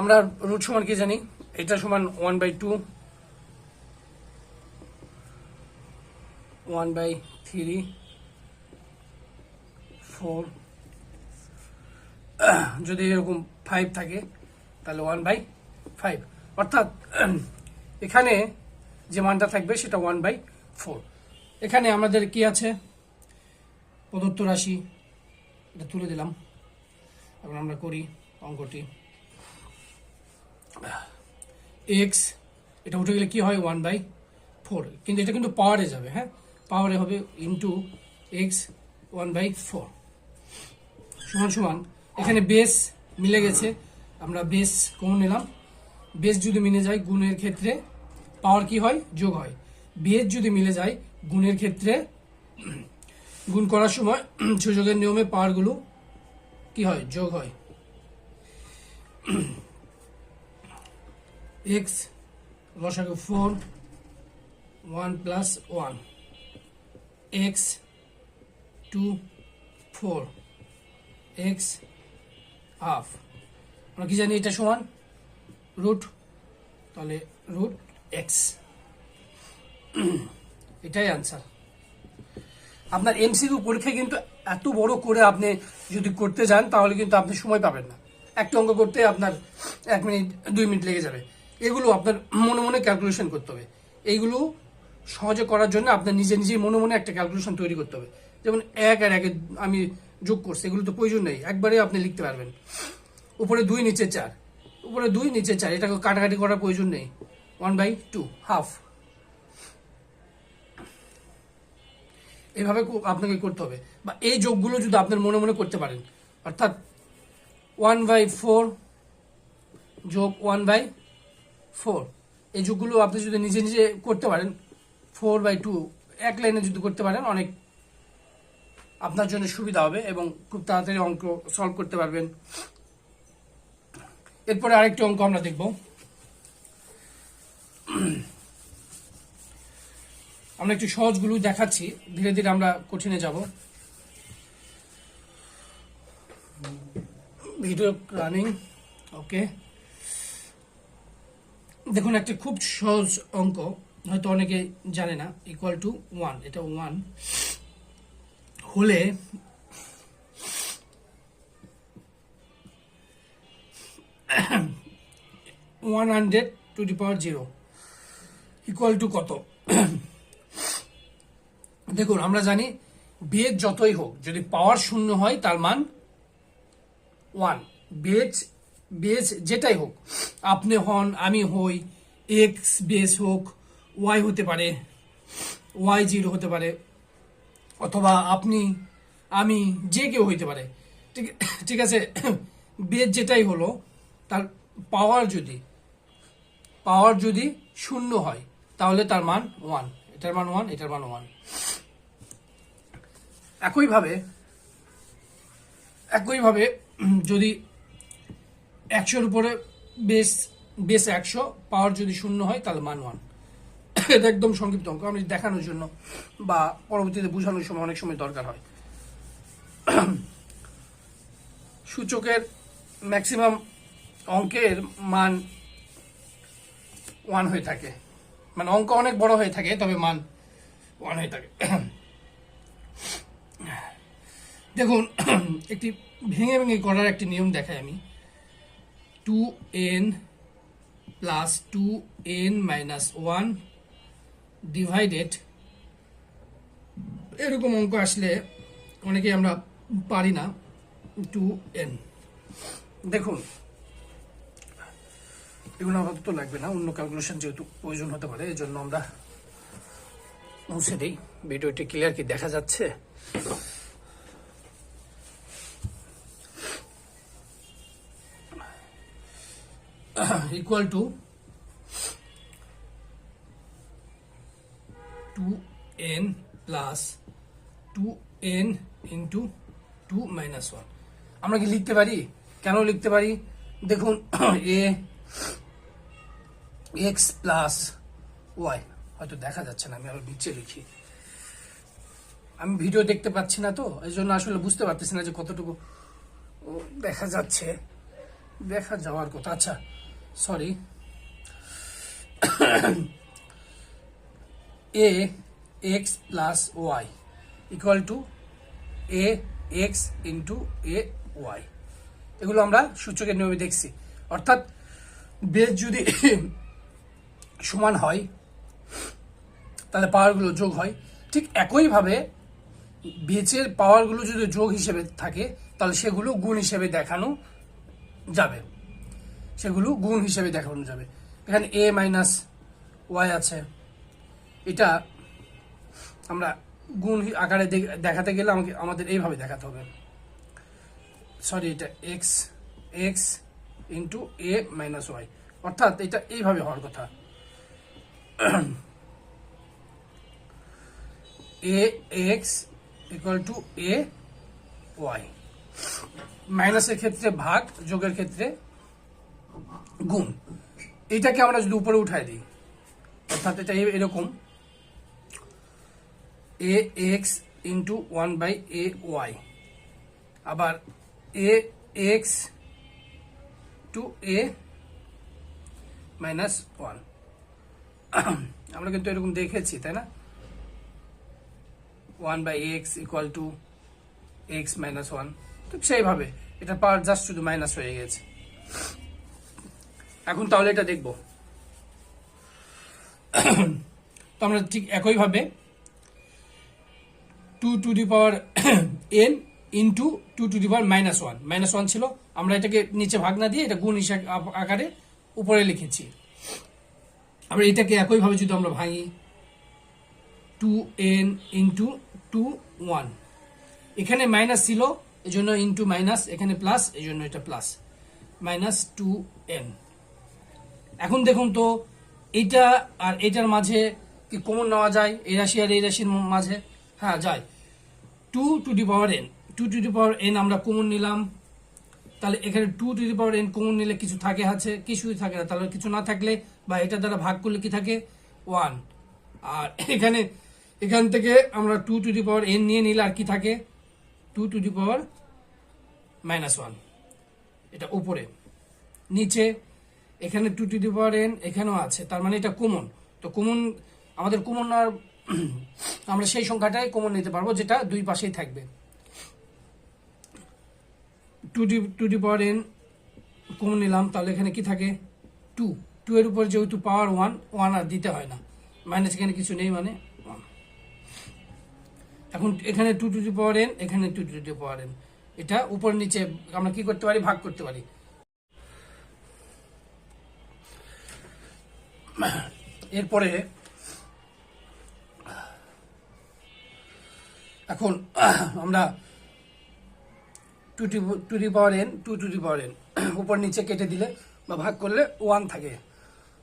আমরা রুট সমান কি জানি? এটা সমান one by two one by three four যদি এরকম ফাইভ থাকে, তাহলে ওয়ান বাই ফাইভ অর্থাৎ, এখানে যে মানটা থাকবে সেটা ওয়ান বাই ফোর এখানে আমাদের কি আছে? প্রদত্ত রাশি, এটা তুলে দিলাম। এখন আমরা করি অঙ্কটি। এক্স এটা উঠে গেলে কি হয়? ওয়ান বাই ফোর কিন্তু এটা কিন্তু পাওয়ারে যাবে হ্যাঁ? পাওয়ারে হবে into x one by four সমান সমান, এখানে বেস মিলে গেছে। আমরা বেস কমন নিলাম। বেস যদি মিলে যায় গুণের ক্ষেত্রে পাওয়ার কি হয়? যোগ হয়। বেস যদি মিলে যায় গুণের ক্ষেত্রে, গুণ করার সময় সুযোগের নিয়মে পাওয়ারগুলো কি হয়? যোগ হয়। এক্স লসাগু four one plus one x two four x half আমরা কি জানি এটা সমান? রুট তাহলে রুট এক্স এটাই আনসার আপনার এমসিকিউ পরীক্ষা কিন্তু এত বড় করে আপনি যদি করতে যান, তাহলে কিন্তু আপনি সময় পাবেন না। একটা অঙ্ক করতে আপনার এক মিনিট, দুই মিনিট লেগে যাবে। এগুলো আপনার মনে মনে ক্যালকুলেশন করতে হবে। এইগুলো সহজে করার জন্য আপনার নিজে নিজে মনে মনে একটা ক্যালকুলেশন তৈরি করতে হবে। যেমন এক আর একে আমি যোগ করছি, এগুলো তো প্রয়োজন নেই। একবারে আপনি লিখতে পারবেন। উপরে দুই, নিচে চার। উপরে দুই, নিচে চার, এটাকে কাটাকাটি করার প্রয়োজন নেই। ওয়ান বাই টু হাফ এভাবে আপনাকে করতে হবে। বা এই যোগগুলো যদি আপনার মনে মনে করতে পারেন, অর্থাৎ ওয়ান বাই ফোর যোগ ওয়ান বাই ফোর এই যোগগুলো আপনি যদি নিজে নিজে করতে পারেন ফোর বাই টু এক লাইনে যদি করতে পারেন, অনেক আপনার জন্য সুবিধা হবে এবং খুব তাড়াতাড়ি অঙ্ক সলভ করতে পারবেন। এরপরে আরেকটি অঙ্ক আমরা দেখব। আমরা একটু সহজগুলো দেখাচ্ছি, ধীরে ধীরে আমরা কঠিনে যাব। ভিডিও রানিং ওকে দেখুন, একটা খুব সহজ অঙ্ক, হয়তো অনেকে জানে না ইকুয়াল টু ওয়ান এটা ওয়ান হলে one hundred to the power zero equal to কত? দেখুন, আমরা জানি বেদ যতই হোক, যদি পাওয়ার শূন্য হয়, তার মান ওয়ান বেজ বেজ যেটাই হোক, আপনি হন, আমি হই এক্স বেস হোক ওয়াই হতে পারে ওয়াই জিরো হতে পারে, অথবা আপনি, আমি, যে কেউ হইতে পারে, ঠিক ঠিক আছে বেদ যেটাই হলো, তার পাওয়ার যদি পাওয়ার যদি শূন্য হয়, তাহলে তার মান ওয়ান এটার মান ওয়ান এটার মান ওয়ান একইভাবে একইভাবে যদি একশোর উপরে বেস বেস একশো, পাওয়ার যদি শূন্য হয়, তাহলে মান ওয়ান এটা একদম সংক্ষিপ্ত অঙ্ক, আমি দেখানোর জন্য বা পরবর্তীতে বোঝানোর সময় অনেক সময় দরকার হয়। সূচকের ম্যাক্সিমাম অঙ্কের মান ওয়ান হয়ে থাকে। মানে অঙ্ক অনেক বড় হয়ে থাকে, তবে মান ওয়ান হয়ে থাকে। দেখুন, একটি ভেঙে ভেঙে করার একটি নিয়ম দেখাই আমি। Two n plus two n minus one divided এরকম অঙ্ক আসলে অনেকেই আমরা পারি না টু এন দেখুন, এগুলো আপাতত লাগবে না, অন্য ক্যালকুলেশন যেহেতু প্রয়োজন হতে পারে এই জন্য আমরা মুছে দিই। ভিডিওটি ক্লিয়ার কি দেখা যাচ্ছে? Equal to 2n plus 2n into 2 minus 1 আমরা কি লিখতে পারি? কেন লিখতে পারি? দেখুন এ এক্স প্লাস ওয়াই হয়তো দেখা যাচ্ছে না, আমি আবার নিচে লিখি। আমি ভিডিও দেখতে পাচ্ছি না তো এই জন্য আসলে বুঝতে পারতেছি না যে কতটুকু দেখা যাচ্ছে। দেখা যাওয়ার কথা। আচ্ছা sorry a x plus y equal to a x into a y এগুলো আমরা সূচকের নিয়মে দেখছি। অর্থাৎ বেজ যদি সমান হয়, তাহলে পাওয়ারগুলো যোগ হয়। ঠিক একইভাবে বেচের পাওয়ারগুলো যদি যোগ হিসেবে থাকে, তাহলে সেগুলো গুণ হিসেবে দেখানো যাবে। সেগুলো গুণ হিসেবে দেখানো যাবে। এখানে এ মাইনাস ওয়াই আছে। এটা আমরা গুণ আকারে দেখাতে গেলে আমাকে, আমাদের এইভাবে দেখাতে হবে। সরি এটা x x into a minus y অর্থাৎ এটা এইভাবে হওয়ার কথা। A x equal to a y মাইনাসের ক্ষেত্রে ভাগ, যোগের ক্ষেত্রে গুণ। এটাকে আমরা যদি উপরে উঠাই দিই, অর্থাৎ এটা এরকম। A, x into one by a, y. আবার a, x to a minus one. আমরা কিন্তু এরকম দেখেছি, তাই না? One by x equal to x minus one. ঠিক সেইভাবে। এটা পাওয়ার জাস্ট শুধু মাইনাস হয়ে গেছে। এখন তাহলে এটা দেখব। তো আমরা ঠিক একইভাবে two to the power n into two to the power minus one minus one ছিল, আমরা এটাকে নিচে ভাগ না দিয়ে এটা গুণ হিসাব আকারে উপরে লিখেছি। আমরা এটাকে একইভাবে যদি আমরা ভাঙি two n into two one এখানে মাইনাস ছিল এই জন্য ইন্টু মাইনাস এখানে প্লাস এই জন্য এটা প্লাস মাইনাস টু এন এখন দেখুন তো, এইটা আর এটার মাঝে কি কমন নেওয়া যায়? এই রাশি আর এই রাশির মাঝে? হ্যাঁ যায়। Two to the power n two to the power n আমরা কমন নিলাম। তাহলে এখানে two to the power n common নিলে কিছু থাকে আছে? কিছুই থাকে না। তাহলে কিছু না থাকলে বা এটা দ্বারা ভাগ করলে কি থাকে? ওয়ান আর এখানে, এখান থেকে আমরা two to the power n নিয়ে নিলে আর কি থাকে? Two to the power minus one এটা উপরে। নিচে এখানে two to the power n এখানেও আছে। তার মানে এটা কমন তো কমন আমাদের কমন আর আমরা সেই সংখ্যাটাই কমন নিতে পারব, যেটা দুই পাশেই থাকবে। Two the two the power n common নিলাম, তাহলে এখানে কি থাকে? টু টু এর উপর যেহেতু পাওয়ার ওয়ান ওয়ান আর দিতে হয় না। মাইনাস এখানে কিছু নেই মানে ওয়ান এখন এখানে two to the power n এখানে two to the power n এটা উপর নিচে আমরা কি করতে পারি? ভাগ করতে পারি। এরপরে, এখন আমরা two two to power n, two to the power n, উপর নিচে কেটে দিলে বা ভাগ করলে ওয়ান থাকে।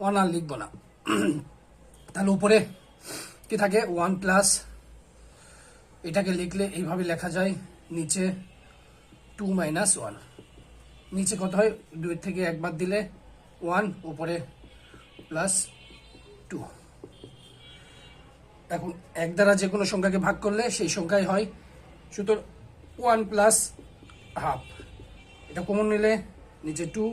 ওয়ান আর লিখব না। তাহলে উপরে কি থাকে? ওয়ান প্লাস, এটাকে লিখলে এইভাবে লেখা যায়, নিচে টু মাইনাস ওয়ান। নিচে কত হয়? দুই থেকে একবার দিলে ওয়ান, উপরে প্লাস টু। এখন এক দ্বারা যে কোনো সংখ্যাকে ভাগ করলে সেই সংখ্যাই হয় সুতরাং ওয়ান প্লাস হাফ। এটা কমন নিলে নিচে টু,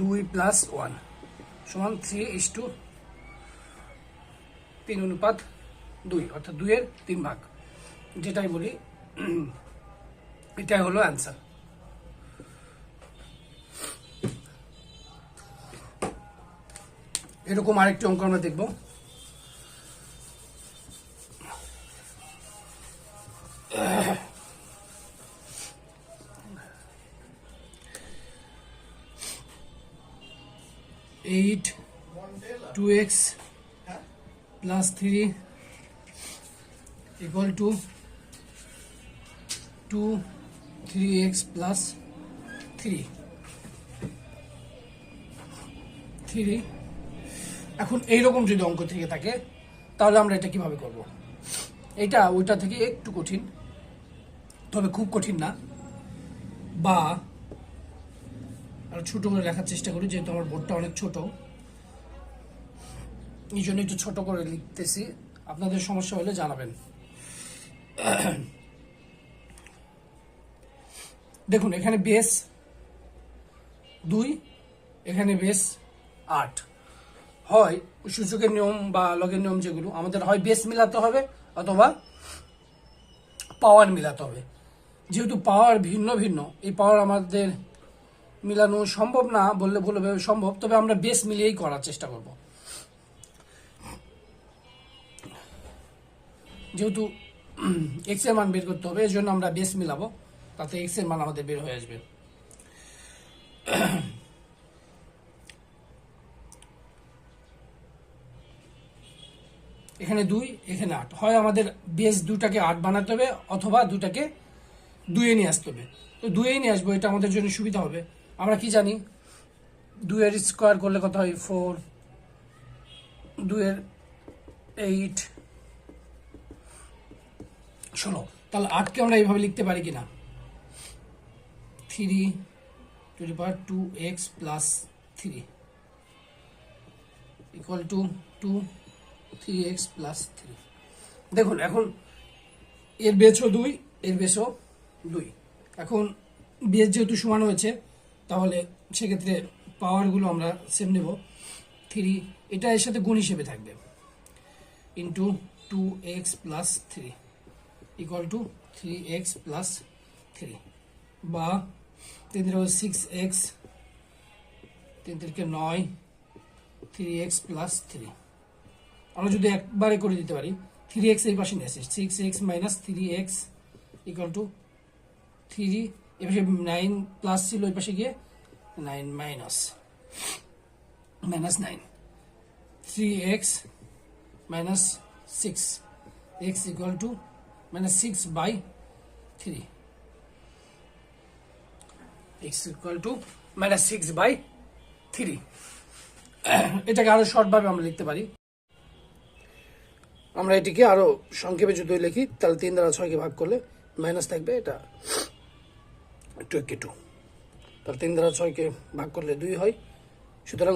দুই প্লাস ওয়ান সমান থ্রি ইস টু, তিন অনুপাত দুই, অর্থাৎ দুইয়ের তিন ভাগ। যেটাই বলি এটাই হলো অ্যান্সার এরকম আরেকটি অঙ্ক আমরা দেখব। Eight two x plus three equal to two three x plus three three এখন এই রকম যদি অঙ্ক থেকে থাকে, তাহলে আমরা এটা কীভাবে করব। এটা ওইটা থেকে একটু কঠিন, তবে খুব কঠিন না। বা আর ছোটো করে লেখার চেষ্টা করি, যেহেতু আমার বোর্ডটা অনেক ছোট। এই জন্য একটু ছোটো করে লিখতেছি। আপনাদের সমস্যা হলে জানাবেন। দেখুন, এখানে বেস দুই, এখানে বেস আট। হয় সূচকের নিয়ম বা লগের নিয়ম যেগুলো, আমাদের হয় বেস মিলাতে হবে অথবা পাওয়ার মিলাতে হবে। যেহেতু পাওয়ার ভিন্ন ভিন্ন, এই পাওয়ার আমাদের মিলানো সম্ভব না বললে ভুল হবে সম্ভব, তবে আমরা বেস মিলিয়েই করার চেষ্টা করব। যেহেতু এক্সের মান বের করতে হবে, এর জন্য আমরা বেস মিলাবো, তাতে এক্সের মান আমাদের বের হয়ে আসবে। এখানে দুই, এখানে আট। হয় আমাদের বেস দুটাকে আট বানাতে হবে অথবা দুটাকে দুয়ে নিয়ে আসতে হবে। তো দুয়ে নিয়ে আসব, এটা আমাদের জন্য সুবিধা হবে। আমরা কি জানি? দুয়ের স্কোয়ার করলে কত হয়? ফোর দুয়ের এইট ষোলো। তাহলে আটকে আমরা এইভাবে লিখতে পারি কিনা? Three to the power two x plus three equal to two three x plus three দেখুন, এখন এর বেচও দুই, এর বেচও দুই। এখন বেচ যেহেতু সমান হয়েছে, তাহলে সেক্ষেত্রে পাওয়ারগুলো আমরা সেম নেব। থ্রি এটা এর সাথে গুণ হিসেবে থাকবে। Into two x plus three equal to three x plus three বা তিন তিন সিক্স এক্স তিন তিনকে নয় থ্রি এক্স প্লাস থ্রি আমরা যদি একবারে করে দিতে পারি থ্রি এক্স এই পাশে নিয়ে আসি six x minus three x equal to three এ পাশে নাইন প্লাস ছিল ওই পাশে গিয়ে nine minus minus nine three x minus six x equal to minus six by three x equal to minus six by three এটাকে আরও শর্টভাবে আমরা লিখতে পারি। আমরা এটিকে আরও সংক্ষেপে যদি লিখি, তাহলে তিন দ্বারা ছয়কে ভাগ করলে মাইনাস থাকবে এটা টু কে টু তাহলে তিন দ্বারা ছয়কে ভাগ করলে দুই হয়। সুতরাং